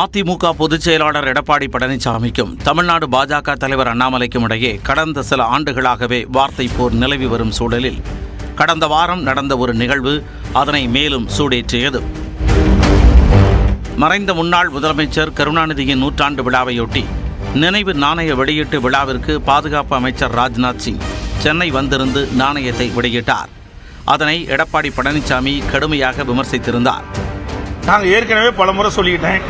அதிமுக பொதுச் செயலாளர் எடப்பாடி பழனிசாமிக்கும் தமிழ்நாடு பாஜக தலைவர் அண்ணாமலைக்கும் இடையே கடந்த சில ஆண்டுகளாகவே வார்த்தை போர் நிலவி வரும் சூழலில் கடந்த வாரம் நடந்த ஒரு நிகழ்வு அதனை மேலும் சூடேற்றியது. மறைந்த முன்னாள் முதலமைச்சர் கருணாநிதியின் நூற்றாண்டு விழாவையொட்டி நினைவு நாணய வெளியீட்டு விழாவிற்கு பாதுகாப்பு அமைச்சர் ராஜ்நாத் சிங் சென்னை வந்திருந்து நாணயத்தை வெளியிட்டார். அதனை எடப்பாடி பழனிசாமி கடுமையாக விமர்சித்திருந்தார். நாங்கள் ஏற்கனவே பல முறை சொல்லிக்கிட்டேன்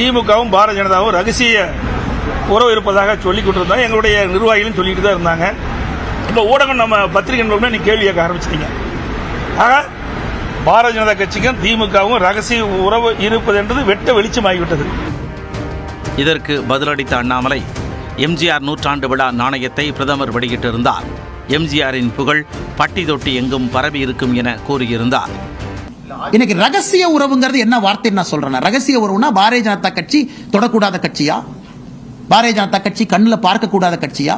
திமுகவும் பாரதிய ஜனதாவும் ரகசிய உறவு இருப்பதாக சொல்லிக் கொண்டிருந்தோம். எங்களுடைய நிர்வாகிகளும் சொல்லிட்டு தான் இருந்தாங்க. இப்போ ஊடகம் நம்ம பத்திரிகை நிறுவனம் நீ கேள்வி கேட்க ஆரம்பிச்சிட்டீங்க. ஆக பாரதிய ஜனதா கட்சிக்கும் திமுகவும் ரகசிய உறவு இருப்பது என்றது வெட்ட வெளிச்சமாகிவிட்டது. இதற்கு பதிலளித்த அண்ணாமலை எம்ஜிஆர் நூற்றாண்டு விழா நாணயத்தை பிரதமர் வெளியிட்டிருந்தார். எம்ஜிஆரின் புகழ் பட்டி தொட்டி எங்கும் பரவி இருக்கும் என கூறியிருந்தார். இன்னைக்கு ரகசிய உறவுங்கிறது என்ன வார்த்தை நான் சொல்றேன். ரகசிய உறவுனா பாரதிய ஜனதா கட்சி தொடக்கூடாத கட்சியா? பாரதிய ஜனதா கட்சி கண்ணில் பார்க்கக்கூடாத கட்சியா?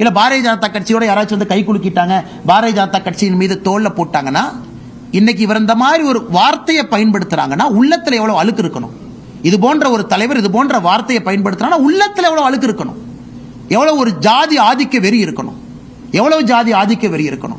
இல்ல பாரதிய ஜனதா கட்சியோட யாராச்சும் வந்து கை குலுக்கிட்டாங்க பாரதிய ஜனதா கட்சியின் மீது தோல்ல போட்டாங்கன்னா இன்னைக்கு இவர் இந்த மாதிரி ஒரு வார்த்தையை பயன்படுத்துறாங்கன்னா உள்ளத்துல எவ்வளவு அழுக்கு இருக்கணும்? இது போன்ற ஒரு தலைவர் இது போன்ற வார்த்தையை பயன்படுத்துறாங்கன்னா உள்ளத்துல எவ்வளவு அழுக்கு இருக்கணும்? எவ்வளவு ஒரு ஜாதி ஆதிக்க வெறி இருக்கணும்? எவ்வளவு ஜாதி ஆதிக்க வெறி இருக்கணும்?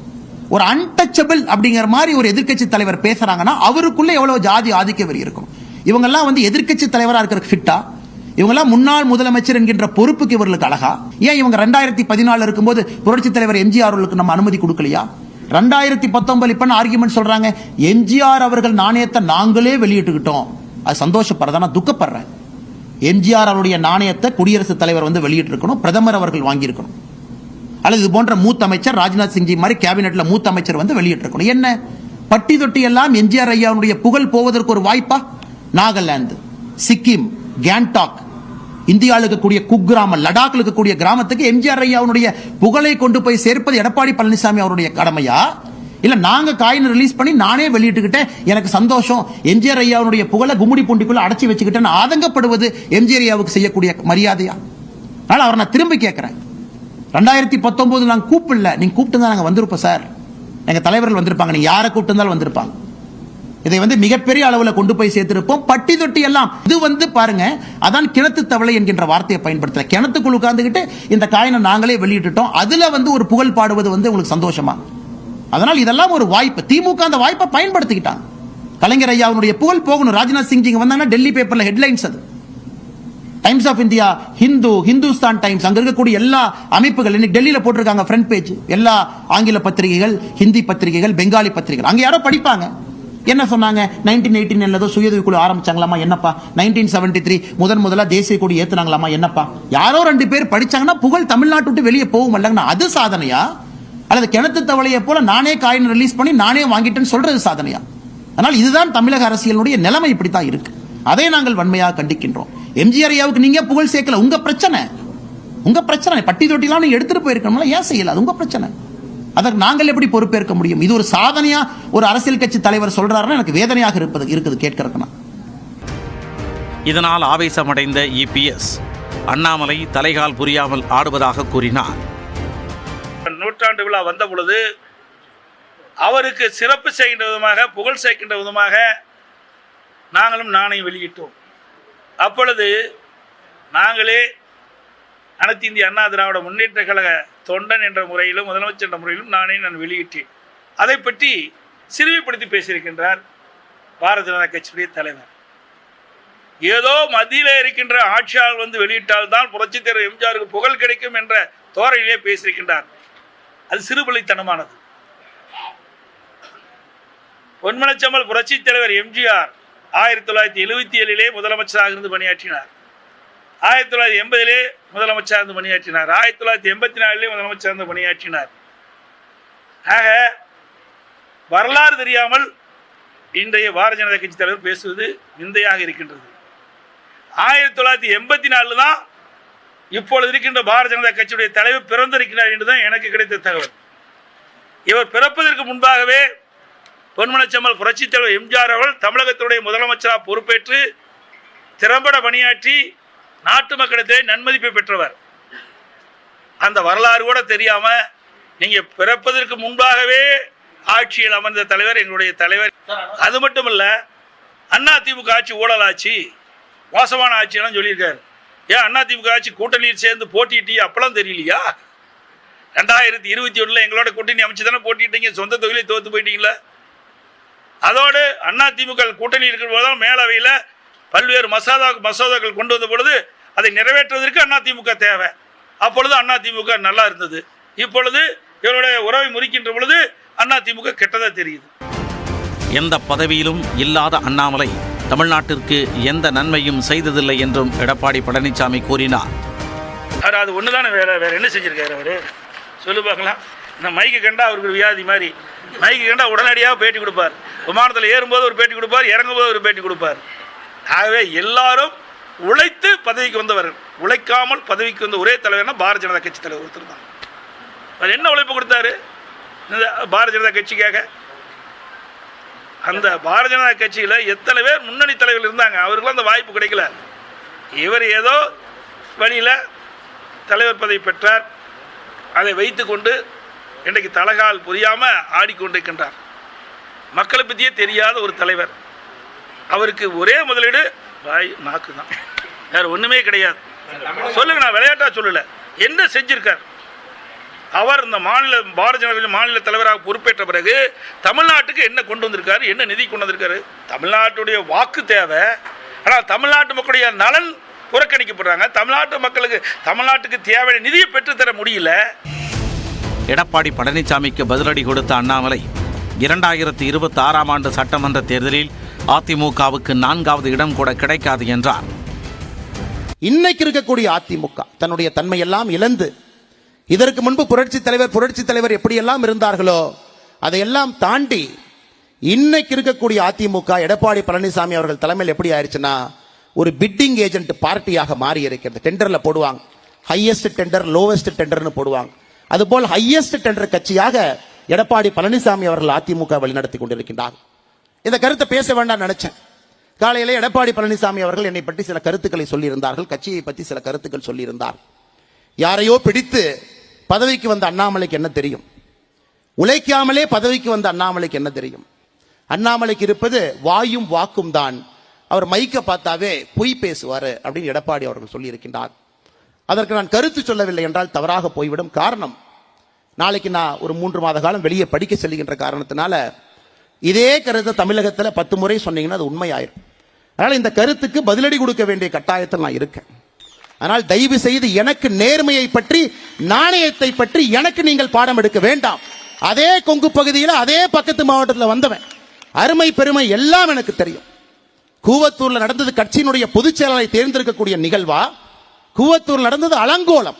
ஒரு அன்டச்சபிள் அப்படிங்கிற மாதிரி ஒரு எதிர்க்கட்சி தலைவர் பேசுறாங்கன்னா அவருக்குள்ள எவ்வளவு ஜாதி ஆதிக்க இருக்கும்? இருக்கணும் இவங்கெல்லாம் வந்து எதிர்க்கட்சி தலைவரா இருக்கிற ஃபிட்டா இவங்கெல்லாம் முன்னாள் முதலமைச்சர் என்கின்ற பொறுப்புக்கு இவர்களுக்கு அழகா? ஏன் இவங்க ரெண்டாயிரத்தி பதினாலு இருக்கும்போது புரட்சி தலைவர் எம்ஜிஆர் அவர்களுக்கு நம்ம அனுமதி கொடுக்கலையா? ரெண்டாயிரத்தி பத்தொன்பது இப்ப ஆர்குமெண்ட் சொல்றாங்க? எம்ஜிஆர் அவர்கள் நாணயத்தை நாங்களே வெளியிட்டுக்கிட்டோம். அது சந்தோஷப்படுறதா நான் துக்கப்படுறேன். எம்ஜிஆர் அவருடைய நாணயத்தை குடியரசுத் தலைவர் வந்து வெளியிட்டிருக்கணும். பிரதமர் அவர்கள் வாங்கியிருக்கணும். அல்லது இது போன்ற மூத்த அமைச்சர் ராஜ்நாத் சிங்ஜி மாதிரி கேபினெட்ல மூத்த அமைச்சர் வந்து வெளியிட்டிருக்கணும். என்ன? பட்டி தொட்டி எல்லாம் எம்ஜிஆர் ஐயாவுடைய புகழ் போவதற்கு ஒரு வாய்ப்பா? நாகாலாந்து சிக்கிம் கேங்டாக் இந்தியாவில் இருக்கக்கூடிய குக்கிராமம் லடாக்ல இருக்கக்கூடிய கிராமத்துக்கு எம்ஜிஆர் ஐயாவுடைய புகழை கொண்டு போய் சேர்ப்பது எடப்பாடி பழனிசாமி அவருடைய கடமையா? இல்ல நாங்க காயின் ரிலீஸ் பண்ணி நானே வெளியிட்டுக்கிட்டேன் எனக்கு சந்தோஷம் எம்ஜிஆர் ஐயாவுடைய புகழை கும்முடி பூண்டிக்குள்ள அடைச்சி வச்சுக்கிட்டேன்னு ஆதங்கப்படுவது எம்ஜிஆர் ஐயாவுக்கு செய்யக்கூடிய மரியாதையா? அதனால அவரை நான் திரும்பி கேட்கிறேன். ரெண்டாயிரத்தி பத்தொன்பது நாங்க கூப்பிடல. நீங்க கூப்பிட்டு நாங்கள் நாங்க வந்திருப்போம் சார் எங்க தலைவர்கள் வந்திருப்பாங்க. நீங்கள் யாரை கூப்பிட்டு வந்திருப்பாங்க. இதை வந்து மிகப்பெரிய அளவில் கொண்டு போய் சேர்த்திருப்போம். பட்டி தொட்டி எல்லாம். இது வந்து பாருங்க அதான் கிணத்து தவளை என்கின்ற வார்த்தையை பயன்படுத்தல கிணத்துக்குள் உட்கார்ந்துக்கிட்டு இந்த காயினை நாங்களே வெளியிட்டுட்டோம். அதுல வந்து ஒரு புகழ் பாடுவது வந்து உங்களுக்கு சந்தோஷமா? அதனால் இதெல்லாம் ஒரு வாய்ப்பு. திமுக அந்த வாய்ப்பை பயன்படுத்திக்கிட்டாங்க. கலைஞர் ஐயாவுடைய புகழ் போகணும். ராஜ்நாத் சிங் வந்தாங்கன்னா டெல்லி பேப்பர்ல ஹெட்லைன்ஸ் அது. Times of India Hindu Hindustan Times அங்க இருக்கக்கூடிய எல்லா அமைப்புகள் இன்னைக்கு டெல்லியில போட்டிருக்காங்க ஃப்ரண்ட் பேஜ் எல்லா ஆங்கில பத்திரிகைகள் ஹிந்தி பத்திரிகைகள் பெங்காலி பத்திரிகைகள். அங்க யாரோ படிப்பாங்க. என்ன சொன்னாங்க? நைன்டீன் எயிட்டி ஏதோ சுயதவி குழு ஆரம்பிச்சாங்களாமா? என்னப்பா? நைன்டீன் செவன்டி த்ரீ முதன் முதலா தேசிய கொடி ஏத்துனாங்களாமா? என்னப்பா? யாரோ ரெண்டு பேர் படிச்சாங்கன்னா புகழ் தமிழ்நாட்டு விட்டு வெளியே போகும் இல்லைங்கன்னா அது சாதனையா? அல்லது கிணத்து தவளையை போல நானே காயின் ரிலீஸ் பண்ணி நானே வாங்கிட்டேன்னு சொல்றது சாதனையா? அதனால் இதுதான் தமிழக அரசியலுடைய நிலைமை இப்படித்தான் இருக்கு. அதை நாங்கள் வன்மையாக கண்டிக்கின்றோம். எம்ஜிஆர் ஐயாவுக்கு நீங்க புகழ் சேர்க்கல. உங்க பிரச்சனை. உங்க பிரச்சனை. பட்டி தொட்டிலாம் நீங்க எடுத்துட்டு போயிருக்கணும்ல? ஏன் செய்யல? அது உங்க பிரச்சனை. அதற்கு நாங்கள் எப்படி பொறுப்பேற்க முடியும்? இது ஒரு சாதனையா ஒரு அரசியல் கட்சி தலைவர் சொல்றாருன்னா எனக்கு வேதனையாக இருப்பது இருக்குது கேட்கறதுக்கு நான். இதனால் ஆவேசமடைந்த இபிஎஸ் அண்ணாமலை தலைகால் புரியாமல் ஆடுவதாக கூறினார். நூற்றாண்டு விழா வந்த பொழுது அவருக்கு சிறப்பு செய்கின்ற விதமாக புகழ் சேர்க்கின்ற விதமாக நாங்களும் நாணயம் வெளியிட்டோம். அப்பொழுது நாங்களே அனைத்து இந்திய அண்ணா திராவிட முன்னேற்ற கழக தொண்டன் என்ற முறையிலும் முதலமைச்சர் என்ற முறையிலும் நானே நான் வெளியிட்டேன். அதை பற்றி சிறுமைப்படுத்தி பேசியிருக்கின்றார் பாரதிய ஜனதா கட்சியுடைய தலைவர். ஏதோ மத்தியில் இருக்கின்ற ஆட்சியாளர் வந்து வெளியிட்டால் தான் புரட்சித் தலைவர் எம்ஜிஆருக்கு புகழ் கிடைக்கும் என்ற தோரணையிலே பேசியிருக்கின்றார். அது சிறுபிள்ளைத்தனமானது. பொன்மனச்சம்மல் புரட்சித் தலைவர் எம்ஜிஆர் ஆயிரத்தி தொள்ளாயிரத்தி எழுபத்தி ஏழிலே முதலமைச்சராக இருந்து பணியாற்றினார். ஆயிரத்தி தொள்ளாயிரத்தி எண்பதிலே முதலமைச்சராக இருந்து பணியாற்றினார். ஆயிரத்தி தொள்ளாயிரத்தி எண்பத்தி நாலிலே முதலமைச்சராக இருந்து பணியாற்றினார். ஆக வரலாறு தெரியாமல் இன்றைய பாரதிய ஜனதா கட்சி தலைவர் பேசுவது நிந்தையாக இருக்கின்றது. ஆயிரத்தி தொள்ளாயிரத்தி எண்பத்தி நாலில் தான் இப்பொழுது இருக்கின்ற பாரதிய ஜனதா கட்சியுடைய தலைவர் பிறந்திருக்கிறார் என்றுதான் எனக்கு கிடைத்த தகவல். இவர் பிறப்பதற்கு முன்பாகவே பொன்மனச்சம்மல் புரட்சித் தலைவர் எம்ஜிஆர் அவர்கள் தமிழகத்தினுடைய முதலமைச்சராக பொறுப்பேற்று திறம்பட பணியாற்றி நாட்டு மக்களிடத்திலே நன்மதிப்பை பெற்றவர். அந்த வரலாறு கூட தெரியாம நீங்க பிறப்பதற்கு முன்பாகவே ஆட்சியில் அமர்ந்த தலைவர் எங்களுடைய தலைவர். அது மட்டும் இல்லை அண்ணா திமுக ஆட்சி ஊழல் ஆட்சி மோசமான ஆட்சியெல்லாம் சொல்லியிருக்காரு. ஏன் அண்ணா திமுக ஆட்சி கூட்டணியில் சேர்ந்து போட்டியிட்டீங்க அப்பெல்லாம் தெரியலையா? ரெண்டாயிரத்தி இருபத்தி ஒண்ணுல எங்களோட கூட்டணி அமைச்சு தானே போட்டிட்டீங்க சொந்த தொகுதியிலே தோத்து போயிட்டீங்களா? அதோடு அண்ணா திமுக கூட்டணி இருக்கிற போதும் மேலவையில் பல்வேறு மசோதா மசோதாக்கள் கொண்டு வந்த பொழுது அதை நிறைவேற்றுவதற்கு அண்ணா திமுக தேவை. அப்பொழுது அண்ணா திமுக நல்லா இருந்தது. இப்பொழுது இவருடைய உறவை முறிக்கின்ற பொழுது அண்ணா திமுக கெட்டதா தெரியுது. எந்த பதவியிலும் இல்லாத அண்ணாமலை தமிழ்நாட்டிற்கு எந்த நன்மையும் செய்ததில்லை என்றும் எடப்பாடி பழனிசாமி கூறினார். அவர் அது ஒன்று தானே வேற வேற என்ன செஞ்சிருக்காரு அவரு? சொல்லு பார்க்கலாம். இந்த மைக்கு கண்டா அவருக்கு வியாதி மாதிரி. மைக்கு கண்டா உடனடியாக பேட்டி கொடுப்பார். விமானத்தில் ஏறும்போது ஒரு பேட்டி கொடுப்பார் இறங்கும்போது ஒரு பேட்டி கொடுப்பார். ஆகவே எல்லாரும் உழைத்து பதவிக்கு வந்தவர். உழைக்காமல் பதவிக்கு வந்த ஒரே தலைவர்னா பாரதிய ஜனதா கட்சி தலைவர் ஒருத்தர் தான். அவர் என்ன உழைப்பு கொடுத்தாரு? இந்த பாரதிய ஜனதா கட்சிக்காக. அந்த பாரதிய ஜனதா கட்சியில் எத்தனை பேர் முன்னணி தலைவர்கள் இருந்தாங்க? அவருக்கெல்லாம் அந்த வாய்ப்பு கிடைக்கல. இவர் ஏதோ வழியில் தலைவர் பதவி பெற்றார். அதை வைத்துக்கொண்டு இன்றைக்கு தலகால் புரியாமல் ஆடிக்கொண்டிருக்கின்றார். மக்களை பற்றியே தெரியாத ஒரு தலைவர். அவருக்கு ஒரே முதலீடு வாய் நாக்கு தான். வேற ஒன்றுமே கிடையாது. சொல்லுங்க நான் விளையாட்டா சொல்லலை. என்ன செஞ்சுருக்கார்? அவர் இந்த மாநில பாரதிய ஜனதா கட்சி மாநில தலைவராக பொறுப்பேற்ற பிறகு தமிழ்நாட்டுக்கு என்ன கொண்டு வந்திருக்காரு? என்ன நிதி கொண்டு வந்திருக்காரு? தமிழ்நாட்டுடைய வாக்கு தேவை. ஆனால் தமிழ்நாட்டு மக்களுடைய நலன் புறக்கணிக்கப்படுறாங்க. தமிழ்நாட்டு மக்களுக்கு தமிழ்நாட்டுக்கு தேவையான நிதியை பெற்றுத்தர முடியல. எடப்பாடி பழனிசாமிக்கு பதிலடி கொடுத்த அண்ணாமலை இரண்டாயிரத்தி இருபத்தி ஆறாம் ஆண்டு சட்டமன்ற தேர்தலில் அதிமுகவுக்கு நான்காவது இடம் கூட கிடைக்காது என்றார். இன்னைக்கு இருக்கக்கூடிய அதிமுக தன்னுடைய தன்மையெல்லாம் இழந்து இதற்கு முன்பு புரட்சி தலைவர் புரட்சி தலைவர் எப்படியெல்லாம் இருந்தார்களோ அதையெல்லாம் தாண்டி இன்னைக்கு இருக்கக்கூடிய அதிமுக எடப்பாடி பழனிசாமி அவர்கள் தலைமையில் எப்படி ஆயிடுச்சுன்னா ஒரு பிட்டிங் ஏஜென்ட் பார்ட்டியாக மாறி இருக்கிறது. டெண்டரில் போடுவாங்க. ஹையஸ்ட் டெண்டர் லோவஸ்ட் டெண்டர்னு போடுவாங்க. அதுபோல் ஹையஸ்ட் டெண்டர் கட்சியாக எடப்பாடி பழனிசாமி அவர்கள் அதிமுக வழிநடத்தி கொண்டிருக்கின்றார். இந்த கருத்தை பேச வேண்டாம் நினைச்சேன். காலையிலே எடப்பாடி பழனிசாமி அவர்கள் என்னை பற்றி சில கருத்துக்களை சொல்லியிருந்தார்கள். கட்சியை பற்றி சில கருத்துக்கள் சொல்லியிருந்தார். யாரையோ பிடித்து பதவிக்கு வந்த அண்ணாமலைக்கு என்ன தெரியும்? உழைக்காமலே பதவிக்கு வந்த அண்ணாமலைக்கு என்ன தெரியும்? அண்ணாமலைக்கு இருப்பது வாயும் வாக்கும் தான். அவர் மைக்க பார்த்தாவே பொய் பேசுவார் அப்படின்னு எடப்பாடி அவர்கள் சொல்லியிருக்கின்றார். அதற்கு நான் கருத்து சொல்லவில்லை என்றால் தவறாக போய்விடும் காரணம் நாளைக்கு நான் ஒரு மூன்று மாத காலம் வெளியே படிக்க செல்கின்ற காரணத்தினால இதே கருத்தை தமிழகத்தில் பத்து முறை சொன்னீங்கன்னா அது உண்மையாயிரும். அதனால் இந்த கருத்துக்கு பதிலடி கொடுக்க வேண்டிய கட்டாயத்தில் நான் இருக்கேன். ஆனால் தயவு செய்து எனக்கு நேர்மையை பற்றி நாணயத்தை பற்றி எனக்கு நீங்கள் பாடம் எடுக்க வேண்டாம். அதே கொங்கு பகுதியில் அதே பக்கத்து மாவட்டத்தில் வந்தவன். அருமை பெருமை எல்லாம் எனக்கு தெரியும். கூவத்தூர்ல நடந்தது கட்சியினுடைய பொதுச் செயலாளரை தேர்ந்தெடுக்கக்கூடிய நிகழ்வா? கூவத்தூர் நடந்தது அலங்கோலம்.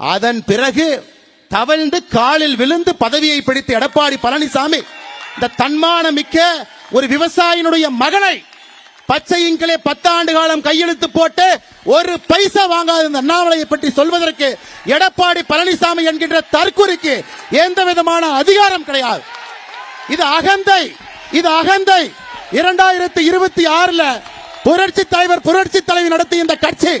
அதன் பிறகு தவழ்ந்து காலில் விழுந்து பதவியை பிடித்த எடப்பாடி பழனிசாமி இந்த தன்மானமிக்க ஒரு விவசாயினுடைய மகனை பச்சையின்களே பத்தாண்டு காலம் கையெழுத்து போட்டு ஒரு பைசா வாங்காத இந்த அண்ணாமலையை பற்றி சொல்வதற்கு எடப்பாடி பழனிசாமி என்கின்ற தற்குறிக்கு எந்த விதமான அதிகாரம் கிடையாது. இது அகந்தை இது அகந்தை. இரண்டாயிரத்தி இருபத்தி ஆறுல புரட்சி தலைவர் புரட்சி தலைவி நடத்திய இந்த கட்சி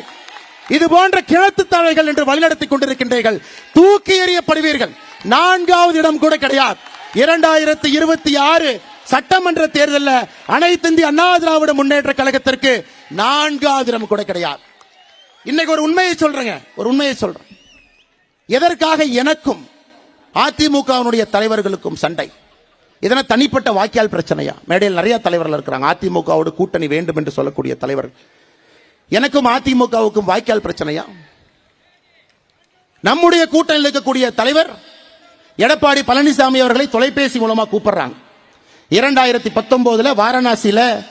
இது போன்ற கிணத்து தலைகள் என்று வழிநடத்திக் கொண்டிருக்கின்றீர்கள் தூக்கி எறியப்படுவீர்கள். நான்காவது இடம் கூட கிடையாது. இரண்டாயிரத்தி இருபத்தி ஆறு சட்டமன்ற தேர்தலில் அனைத்து இந்திய அண்ணா திராவிட முன்னேற்ற கழகத்திற்கு நான்காவது இடம் கூட கிடையாது. இன்னைக்கு ஒரு உண்மையை சொல்றேங்க ஒரு உண்மையை சொல்றேன். எதற்காக எனக்கும் அதிமுகவினுடைய தலைவர்களுக்கும் சண்டை? இதனை தனிப்பட்ட வாக்கியால் பிரச்சனையா? மேடையில் நிறைய தலைவர்கள் இருக்கிறாங்க. அதிமுகவோடு கூட்டணி வேண்டும் என்று சொல்லக்கூடிய தலைவர்கள். எனக்கும் அதிமுகவுக்கும் வாய்க்கால் பிரச்சனையா? நம்முடைய கூட்டணியில் இருக்கக்கூடிய தலைவர் எடப்பாடி பழனிசாமி அவர்களை தொலைபேசி மூலமா கூப்பிடுறாங்க. இரண்டாயிரத்தி பத்தொன்பதுல வாரணாசியில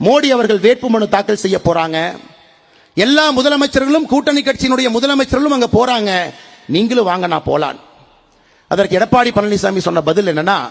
மோடி அவர்கள் வேட்புமனு தாக்கல் செய்ய போறாங்க. எல்லா முதலமைச்சர்களும் கூட்டணி கட்சியினுடைய முதலமைச்சர்களும் அங்க போறாங்க. நீங்களும் வாங்க நான் போலான் அதற்கு எடப்பாடி பழனிசாமி சொன்ன பதில் என்னன்னா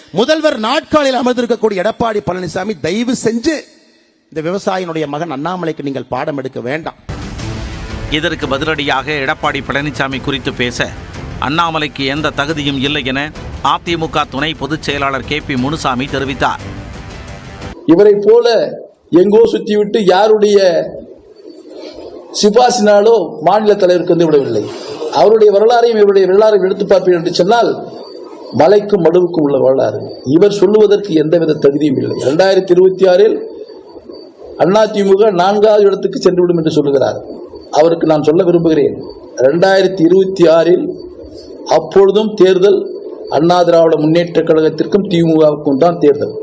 முதல்வர் நாட்காலில் அமர்ந்திருக்கக்கூடிய எடப்பாடி பழனிசாமி தயவு செஞ்சு இந்த விவசாயினுடைய மகன் அண்ணாமலைக்கு நீங்கள் பாடம் எடுக்க வேண்டாம். இதற்கு பதிலடியாக எடப்பாடி பழனிசாமி குறித்து பேச அண்ணாமலைக்கு எந்த தகுதியும் இல்லை என அதிமுக துணை பொதுச் செயலாளர் கே பி முனுசாமி தெரிவித்தார். இவரை போல எங்கோ சுத்திவிட்டு யாருடைய சிபாசினாலோ மாநில தலைவருக்கு வந்து விடவில்லை. அவருடைய வரலாறையும் இவருடைய வரலாறையும் எடுத்து பார்ப்பீர்கள் என்று சொன்னால் மலைக்கும் மடுவுக்கும் உள்ள வரலாறு. இவர் சொல்லுவதற்கு எந்தவித தகுதியும் இல்லை. இரண்டாயிரத்தி இருபத்தி ஆறில் அதிமுக நான்காவது இடத்துக்கு சென்றுவிடும் என்று சொல்லுகிறார். அவருக்கு நான் சொல்ல விரும்புகிறேன். ரெண்டாயிரத்தி இருபத்தி ஆறில் அப்பொழுதும் தேர்தல் அண்ணா திராவிட முன்னேற்ற கழகத்திற்கும் திமுகவுக்கும் தான் தேர்தல்.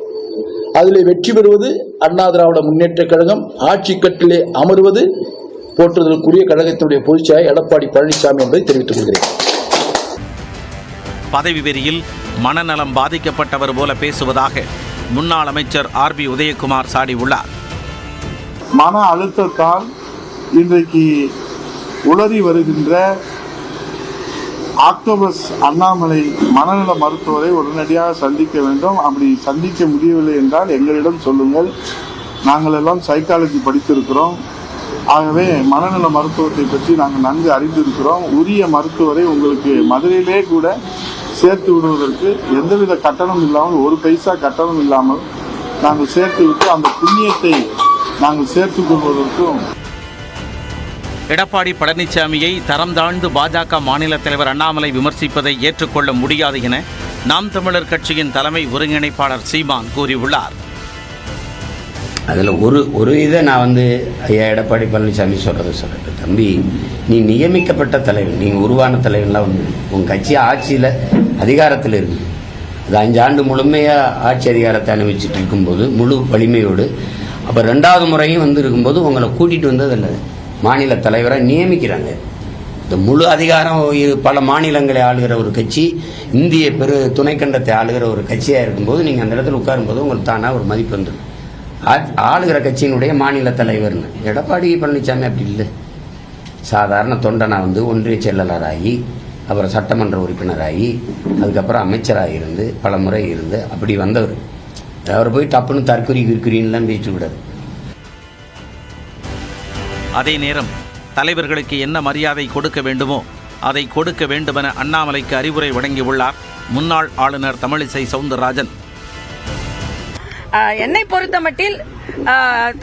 அதில் வெற்றி பெறுவது அண்ணா திராவிட முன்னேற்ற கழகம் ஆட்சி கட்டிலே அமர்வது போற்றுதலுக்குரிய கழகத்தினுடைய பொதுச்செயலாளர் எடப்பாடி பழனிசாமி என்பதை தெரிவித்துக் கொள்கிறேன். பதவி வெறியில் மனநலம் பாதிக்கப்பட்டவர் போல பேசுவதாக முன்னாள் அமைச்சர் ஆர் பி உதயகுமார் சாடியுள்ளார். மன அழுத்தத்தால் இன்றைக்கு உளறி வருகின்ற ஆக்டோபஸ் அண்ணாமலை மனநல மருத்துவரை உடனடியாக சந்திக்க வேண்டும். அப்படி சந்திக்க முடியவில்லை என்றால் எங்களிடம் சொல்லுங்கள். நாங்கள் எல்லாம் சைக்காலஜி படித்திருக்கிறோம். ஆகவே மனநல மருத்துவத்தை பற்றி நாங்கள் நன்கு அறிந்திருக்கிறோம். உரிய மருத்துவரை உங்களுக்கு மதுரையிலே கூட சேர்த்து விடுவதற்கு எந்தவித கட்டணம் இல்லாமல் ஒரு பைசா கட்டணம் இல்லாமல் நாங்கள் சேர்த்து விட்டு அந்த புண்ணியத்தை நாங்கள் சேர்த்து கொள்வதற்கும் எடப்பாடி பழனிசாமியை தரம் தாழ்ந்து பாஜக மாநில தலைவர் அண்ணாமலை விமர்சிப்பதை ஏற்றுக்கொள்ள முடியாது என நாம் தமிழர் கட்சியின் தலைமை ஒருங்கிணைப்பாளர் சீமான் கூறியுள்ளார். அதில் ஒரு ஒரு இதை நான் வந்து ஐயா எடப்பாடி பழனிசாமி சொல்கிறத சொல்கிறேன் தம்பி நீ நியமிக்கப்பட்ட தலைவர் நீங்கள் உருவான தலைவர்லாம் வந்து உங்கள் கட்சி ஆட்சியில் அதிகாரத்தில் இருக்கு. அது அஞ்சு ஆண்டு முழுமையாக ஆட்சி அதிகாரத்தை அனுபவிச்சுட்டு இருக்கும்போது முழு வலிமையோடு அப்போ ரெண்டாவது முறையும் வந்து இருக்கும்போது உங்களை கூட்டிகிட்டு வந்ததில்லை மாநில தலைவராக நியமிக்கிறாங்க. இந்த முழு அதிகாரம் இரு- பல மாநிலங்களை ஆளுகிற ஒரு கட்சி இந்திய பெரு துணைக்கண்டத்தை ஆளுகிற ஒரு கட்சியாக இருக்கும்போது நீங்கள் அந்த இடத்துல உட்காரும்போது உங்களுக்கு தானாக ஒரு மதிப்பு வந்துடும். ஆளுகிற கட்சியினுடைய மாநில தலைவர்னு. எடப்பாடி பழனிசாமி அப்படி இல்லை. சாதாரண தொண்டனா வந்து ஒன்றிய செயலாளராகி அப்புறம் சட்டமன்ற உறுப்பினராகி அதுக்கப்புறம் அமைச்சராக இருந்து பல முறை இருந்து அப்படி வந்தவர். அவர் போய் டப்புன்னு தற்குறி கிற்குறின்லாம் பேசிட்டு விடாது அதே நேரம் தலைவர்களுக்கு என்ன மரியாதை கொடுக்க வேண்டுமோ அதை கொடுக்க வேண்டுமென அண்ணாமலைக்கு அறிவுரை வழங்கியுள்ளார் முன்னாள் ஆளுநர் தமிழிசை சவுந்தரராஜன். என்னை பொறுத்த மட்டில்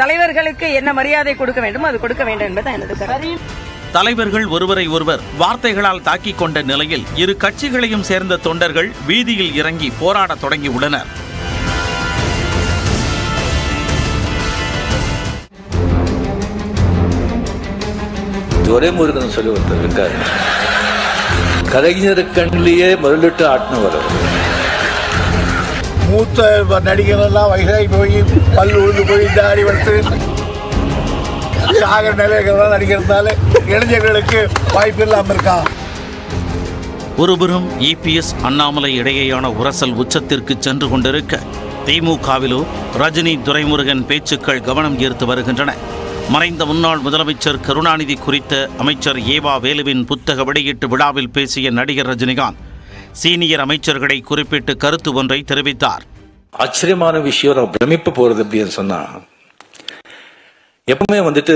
தலைவர்களுக்கு என்ன மரியாதை கொடுக்க வேண்டுமோ அது கொடுக்க வேண்டும் என்பது எனது கருத்து. தலைவர்கள் ஒருவரை ஒருவர் வார்த்தைகளால் தாக்கிக் கொண்ட நிலையில் இரு கட்சிகளையும் சேர்ந்த தொண்டர்கள் வீதியில் இறங்கி போராடத் தொடங்கியுள்ளனர். துரைமுருகன் சொல்லி ஒருத்தர் இருக்காரு. கலைஞர் கண்ணிலேயே முதலிட்டு ஆட்டினவர் அவர். மூத்த நடிகரெல்லாம் வயசாகி போய் பல் உழுந்து போய் தாடி வளர்த்து சாகர நிலையெல்லாம் நடிக்கிறதுனால இளைஞர்களுக்கு வாய்ப்பு இல்லாமல் இருக்கா? ஒருபுறம் இபிஎஸ் அண்ணாமலை இடையேயான உரசல் உச்சத்திற்கு சென்று கொண்டிருக்க திமுகவிலோ ரஜினி துரைமுருகன் பேச்சுக்கள் கவனம் ஈர்த்து வருகின்றன. மறைந்த முன்னாள் முதலமைச்சர் கருணாநிதி குறித்த அமைச்சர் ஏவா வேலுவின் புத்தக வெளியீட்டு விழாவில் பேசிய நடிகர் ரஜினிகாந்த் சீனியர் அமைச்சர்களை குறிப்பிட்டு கருத்து ஒன்றை தெரிவித்தார். ஆச்சரியமான விஷயம் நான் பிரமிப்பு போறது அப்படின்னு சொன்னா எப்பவுமே வந்துட்டு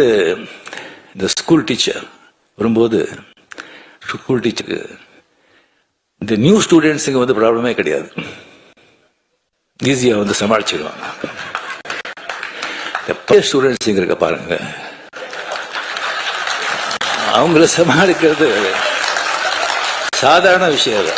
இந்த ஸ்கூல் டீச்சர் வரும்போது ஸ்கூல் டீச்சருக்கு இந்த நியூ ஸ்டூடெண்ட்ஸுக்கு வந்து ப்ராப்ளமே கிடையாது. ஈஸியா வந்து சமாளிச்சிடுவாங்க. எப்போ ஸ்டூடெண்ட்ஸுங்க இருக்க பாருங்க. அவங்கள சமாளிக்கிறது சாதாரண விஷயம் இல்லை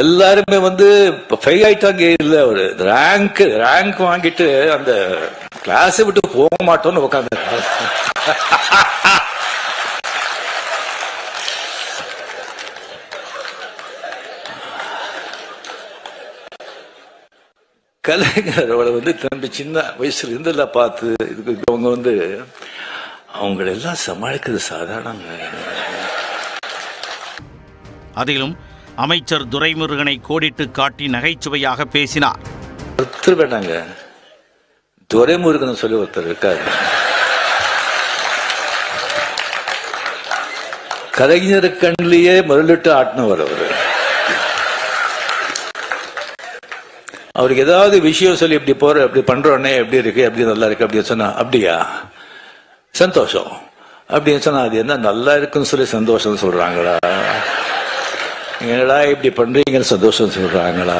எல்லாருமே வந்து ஃபெயில் ஆயிட்டாங்க. இல்ல ஒரு ரேங்க் ரேங்க் வாங்கிட்டு அந்த கிளாஸ் விட்டு போக மாட்டோம்னு உட்காந்து கலைஞரோட வந்து தம்பி சின்ன வயசுல இருந்தெல்லாம் பார்த்து இதுக்கு அவங்க வந்து அவங்களெல்லாம் சமாளிக்கிறது சாதாரணங்க. அதிலும் அமைச்சர் துரைமுருகனை கோடிட்டு காட்டி நகைச்சுவையாக பேசினார். ஒருத்தர் வேண்டாங்க துரைமுருகன் சொல்லி ஒருத்தர் இருக்காரு. கலைஞர் கண்ணிலேயே மருளிட்டு ஆட்டினவர் அவரு. அவருக்கு ஏதாவது விஷயம் சொல்லி இப்படி போற இப்படி பண்றோன்னே எப்படி இருக்கு எப்படி நல்லா இருக்கு அப்படின்னு சொன்னா அப்படியா? சந்தோஷம். அப்படின்னு சொன்னா அது என்ன நல்லா இருக்குன்னு சொல்லி சந்தோஷம் சொல்றாங்களா? என்னடா இப்படி பண்றீங்கன்னு சந்தோஷம் சொல்றாங்களா?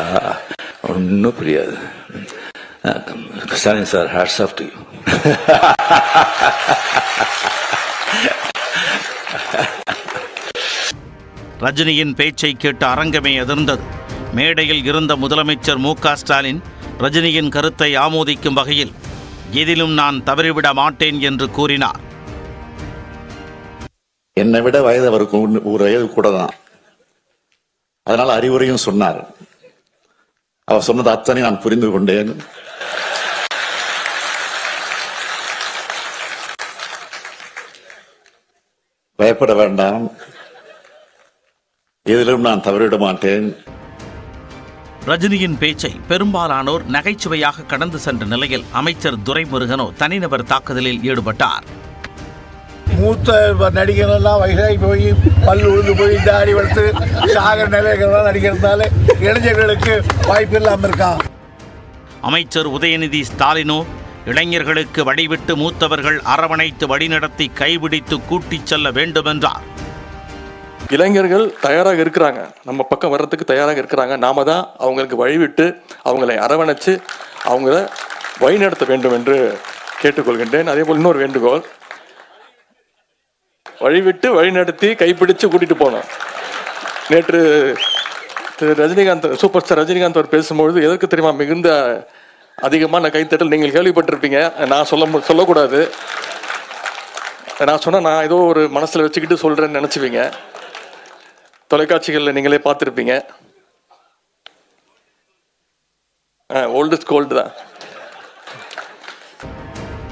ஒன்றும் புரியாது. Stalin sir hats off to ரஜினியின் பேச்சை கேட்டு அரங்கமே அதிர்ந்தது மேடையில் இருந்த முதலமைச்சர் மு க ஸ்டாலின் ரஜினியின் கருத்தை ஆமோதிக்கும் வகையில் எதிலும் நான் தவறிவிட மாட்டேன் என்று கூறினார். என்னை விட வயது அவருக்கு ஒரு வயது கூட தான். அதனால அறிவுரையும் சொன்னார். அவர் சொன்னது அத்தனை நான் புரிந்து கொண்டேன். பயப்பட வேண்டாம். எதிலும் நான் தவறிவிட மாட்டேன். ரஜினியின் பேச்சை பெரும்பாலானோர் நகைச்சுவையாக கடந்து சென்ற நிலையில் அமைச்சர் துரைமுருகனோ தனிநபர் தாக்குதலில் ஈடுபட்டார். மூத்த நடிகரெல்லாம் வயசாகி போய் பல் உழுந்து போய் தாடி வளர்த்து சாகர நிலைகள்லாம் நடிக்கிறதுனால இளைஞர்களுக்கு வாய்ப்பு இல்லாமல் இருக்கான் அமைச்சர் உதயநிதி ஸ்டாலினோ இளைஞர்களுக்கு வழிவிட்டு மூத்தவர்கள் அரவணைத்து வழிநடத்தி கைபிடித்து கூட்டிச் செல்ல வேண்டுமென்றார். இளைஞர்கள் தயாராக இருக்கிறாங்க. நம்ம பக்கம் வர்றதுக்கு தயாராக இருக்கிறாங்க. நாம தான் அவங்களுக்கு வழிவிட்டு அவங்களை அரவணைச்சு அவங்கள வழிநடத்த வேண்டும் என்று கேட்டுக்கொள்கின்றேன். அதே போல் இன்னொரு வேண்டுகோள் வழிவிட்டு வழிநடத்தி கைப்பிடிச்சு கூட்டிட்டு போனோம். நேற்று திரு ரஜினிகாந்த் சூப்பர் ஸ்டார் ரஜினிகாந்த் அவர் பேசும்பொழுது எதற்கு தெரியுமா மிகுந்த அதிகமான கைத்தட்டல் நீங்கள் கேள்விப்பட்டிருப்பீங்க. நான் சொல்ல மு- சொல்லக்கூடாது. நான் சொன்னால் நான் ஏதோ ஒரு மனசில் வச்சுக்கிட்டு சொல்கிறேன்னு நினச்சிப்பீங்க. தொலைக்காட்சிகளில் நீங்களே பார்த்துருப்பீங்க. ஓல்டஸ்ட் கோல்டு தான்.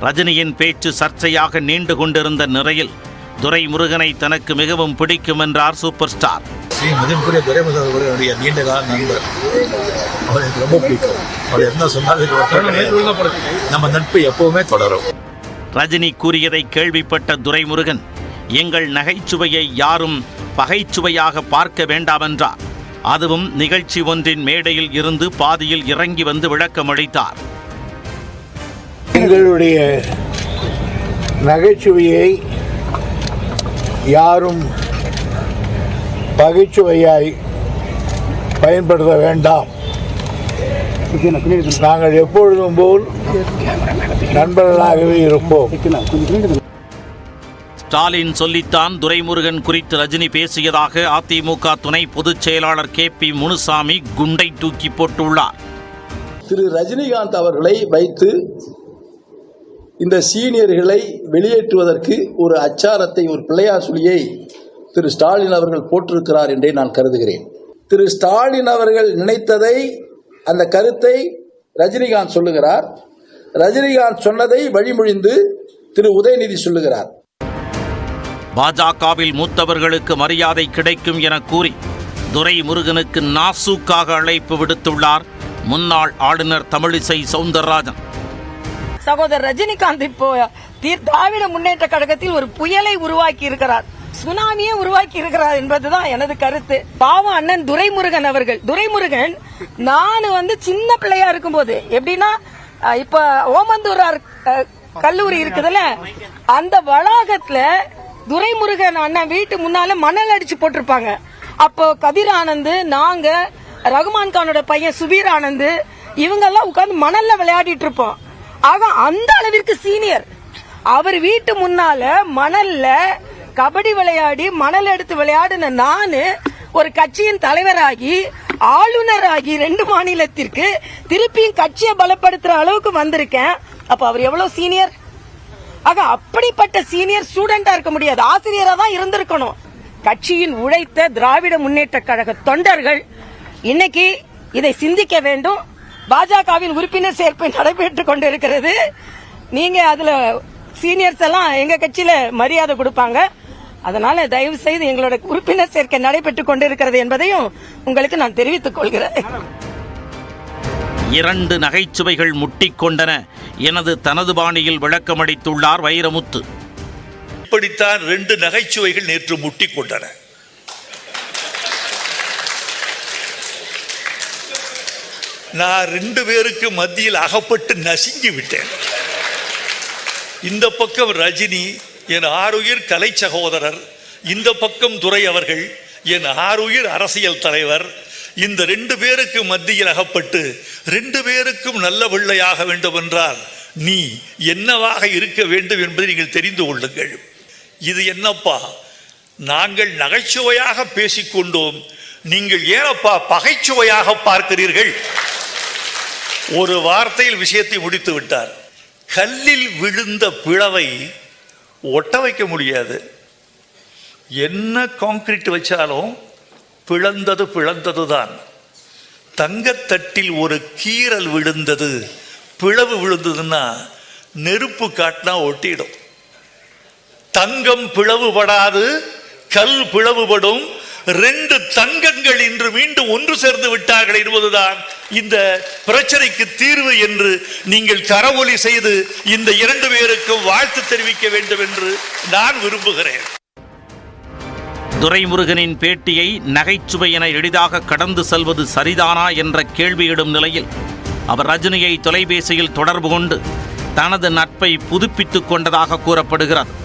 ரஜினியின் பேச்சு சர்ச்சையாக நீண்டு கொண்டிருந்த நிலையில் துரைமுருகனை தனக்கு மிகவும் பிடிக்கும் என்றார் சூப்பர் ஸ்டார் ஸ்ரீ மதிப்புரிய துரைமுருகன் அவர்களுடைய நீண்ட கால நண்பர். அவர் எனக்கு ரொம்ப பிடிக்கும். அவர் என்ன சொன்னாலும் நம்ம நட்பு எப்பவுமே தொடரும். ரஜினி கூறியதை கேள்விப்பட்ட துரைமுருகன் எங்கள் நகைச்சுவையை யாரும் பகைச்சுவையாக பார்க்க வேண்டாமென்றார். அதுவும் நிகழ்ச்சி ஒன்றின் மேடையில் இருந்து பாதியில் இறங்கி வந்து விளக்கமளித்தார் எங்களுடைய நகைச்சுவையை யாரும் பகைச்சுவையாய் பயன்படுத்த வேண்டாம். நாங்கள் எப்பொழுதும் போல் நண்பர்களாகவே இருப்போம். ஸ்டாலின் சொல்லித்தான் துரைமுருகன் குறித்து ரஜினி பேசியதாக அதிமுக துணை பொதுச் செயலாளர் கே பி முனுசாமி குண்டை தூக்கி போட்டுள்ளார். திரு ரஜினிகாந்த் அவர்களை வைத்து இந்த சீனியர்களை வெளியேற்றுவதற்கு ஒரு அச்சாரத்தை ஒரு பிள்ளையார் சுழியை திரு ஸ்டாலின் அவர்கள் போட்டிருக்கிறார் என்றே நான் கருதுகிறேன். திரு ஸ்டாலின் அவர்கள் நினைத்ததை அந்த கருத்தை ரஜினிகாந்த் சொல்லுகிறார். ரஜினிகாந்த் சொன்னதை வழிமொழிந்து திரு உதயநிதி சொல்லுகிறார். பாஜகவில் மூத்தவர்களுக்கு மரியாதை கிடைக்கும் என கூறி துரை முருகனுக்கு நாசூக்காக அழைப்பு விடுத்துள்ளார் முன்னாள் ஆளுநர் தமிழிசை சவுந்தரராஜன். சகோதரர் ரஜினிகாந்த் இப்போ திராவிட முன்னேற்ற கழகத்தில் ஒரு புயலை உருவாக்கி இருக்கிறார். சுனாமியே உருவாக்கி இருக்கிறார் என்பதுதான் எனது கருத்து. பாவம் அண்ணன் துரைமுருகன் அவர்கள். துரைமுருகன் நான் வந்து சின்ன பிள்ளையா இருக்கும்போது எப்படின்னா இப்ப ஓமந்தூரார் கல்லூரி இருக்குதுல்ல அந்த வளாகத்துல துரைமுருகன் அண்ணன் வீட்டு முன்னால மணல் அடிச்சு போட்டிருப்பாங்க. அப்போ கதிர் ஆனந்த் நாங்க ரகுமான் கானோட பையன் சுபீர் ஆனந்த் இவங்க எல்லாம் உட்கார்ந்து மணல்ல விளையாடிட்டு இருப்போம். ஆக அந்த அளவிற்கு சீனியர் அவர் வீட்டு முன்னால மணல்ல கபடி விளையாடி மணல் எடுத்து விளையாடின நானு ஒரு கட்சியின் தலைவராகி ஆளுநராகி ரெண்டு மாநிலத்திற்கு திருப்பியும் கட்சியை பலப்படுத்துற அளவுக்கு வந்திருக்கேன். அப்ப அவர் எவ்வளவு சீனியர் ஆக அப்படிப்பட்ட சீனியர் ஸ்டூடெண்டா இருக்க முடியாது. ஆசிரியரா தான் இருந்திருக்கணும். கட்சியின் உழைத்த திராவிட முன்னேற்ற கழக தொண்டர்கள் இன்னைக்கு இதை சிந்திக்க வேண்டும். பாஜகவின் உறுப்பினர் சேர்க்கை நடைபெற்றுக் கொண்டிருக்கிறது. நீங்க அதுல சீனியர்ஸ் எல்லாம் எங்க கட்சியில மரியாதை கொடுப்பாங்க. அதனால தயவு செய்து எங்களோட உறுப்பினர் சேர்க்கை நடைபெற்றுக் கொண்டிருக்கிறது என்பதையும் உங்களுக்கு நான் தெரிவித்துக் கொள்கிறேன். இரண்டு நகைச்சுவைகள் முட்டிக்கொண்டன எனது தனது பாணியில் விளக்கமளித்துள்ளார் வைரமுத்து. இப்படித்தான் ரெண்டு நகைச்சுவைகள் நேற்று முட்டிக் நான் ரெண்டு பேருக்கு மத்தியில் அகப்பட்டு நசுங்கி விட்டேன். இந்த பக்கம் ரஜினி என் ஆருயிர் கலை சகோதரர் இந்த பக்கம் துறை அவர்கள் என் ஆருயிர் அரசியல் தலைவர் இந்த ரெண்டு பேருக்கு மத்தியில் அகப்பட்டு ரெண்டு பேருக்கும் நல்ல பிள்ளையாக வேண்டும் என்றால் நீ என்னவாக இருக்க வேண்டும் என்பதை நீங்கள் தெரிந்து கொள்ளுங்கள். இது என்னப்பா? நாங்கள் நகைச்சுவையாக பேசிக்கொண்டோம். நீங்கள் ஏனப்பா பகைச்சுவையாக பார்க்கிறீர்கள்? ஒரு வார்த்தையில் விஷயத்தை முடித்து விட்டார். கல்லில் விழுந்த பிளவை ஒட்ட வைக்க முடியாது. என்ன காங்கிரீட் வச்சாலும் பிளந்தது பிளந்தது தான் தங்கத்தட்டில் ஒரு கீறல் விழுந்தது பிளவு விழுந்ததுன்னா நெருப்பு காட்டினா ஒட்டிடும். தங்கம் பிளவுபடாது கல் பிளவுபடும் ரெண்டு தங்கங்கள் இன்று மீண்டும் ஒன்று சேர்ந்து விட்டார்கள் என்பதுதான் இந்த பிரச்சனைக்கு தீர்வு என்று நீங்கள் கரவொலி செய்து இந்த இரண்டு பேருக்கும் வாழ்த்து தெரிவிக்க வேண்டும் என்று நான் விரும்புகிறேன். துரைமுருகனின் பேட்டியை நகைச்சுவை என எளிதாக கடந்து செல்வது சரிதானா என்ற கேள்வியிடும் நிலையில் அவர் ரஜினியை தொலைபேசியில் தொடர்பு கொண்டு தனது நட்பை புதுப்பித்துக் கொண்டதாக கூறப்படுகிறார்.